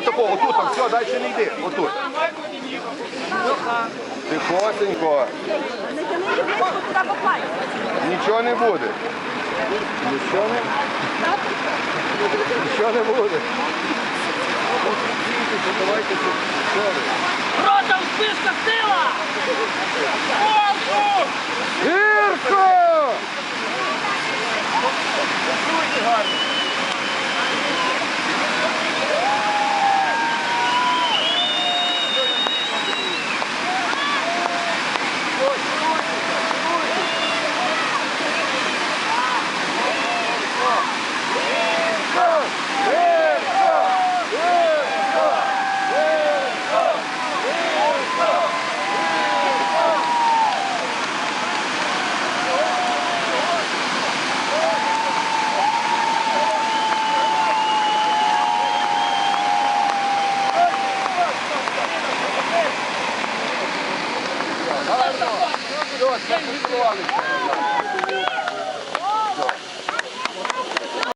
отако, отут, там, все, далі не йди, отут. Тихосенько, нічого не буде. Нічого не, нічого не буде. Давайте? Рота в списках сила! Гарно! Все, все,